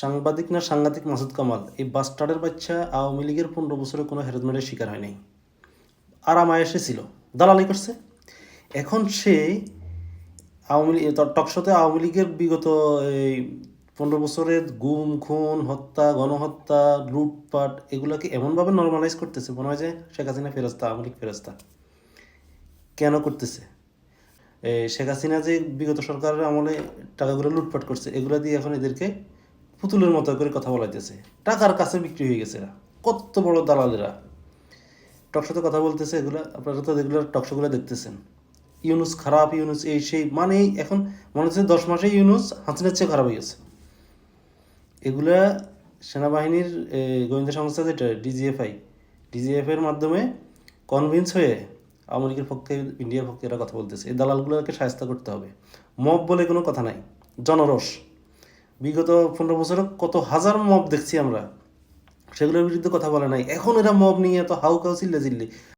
সাংবাদিক না সাংঘাতিক মাসুদ কামাল, এই বাস্টার্ডের বাচ্চা আওয়ামী লীগের পনেরো বছরে কোনো হ্যারাসমেন্টের শিকার হয় নাই আরাম আয়েসে ছিল দালালি করছে। এখন সে আওয়ামী লীগ টকশোতে আওয়ামী লীগের বিগত এই পনেরো বছরের গুম, খুন, হত্যা, গণহত্যা, লুটপাট এগুলোকে এমনভাবে নর্মালাইজ করতেছে, মনে হয় যে শেখ হাসিনা ফেরস্তা আওয়ামী লীগ ফেরস্তা কেন করতেছে? শেখ হাসিনা যে বিগত সরকারের আমলে টাকাগুলো লুটপাট করছে, এগুলো দিয়ে এখন এদেরকে পুতুলের মতো করে কথা বলাইতেছে। টাকার কাছে বিক্রি হয়ে গেছে কত বড় দালালেরা টকশোতে কথা বলতেছে এগুলো, আপনারা তো এগুলো টকশোগুলো দেখতেছেন। ইউনুস খারাপ, ইউনুস এই সেই মানে এখন মনে হচ্ছে দশ মাসে ইউনুস হাসিনার চেয়ে খারাপ হয়ে গেছে। এগুলা সেনাবাহিনীর গোয়েন্দা সংস্থা যেটা, ডিজিএফআই ডিজিএফ এর মাধ্যমে কনভিন্স হয়ে লীগের পক্ষে, ইন্ডিয়ার পক্ষে এরা কথা বলতেছে। এই দালালগুলোকে সাহায্য করতে হবে। মব বলে কোনো কথা নাই। জনরস বিগত পনেরো বছরে কত হাজার মব দেখছি আমরা। সেগুলোর বিরুদ্ধে কথা বলে নাই। এখন এরা মব নিয়ে এত হাউ কাউ চিল্লা চিল্লি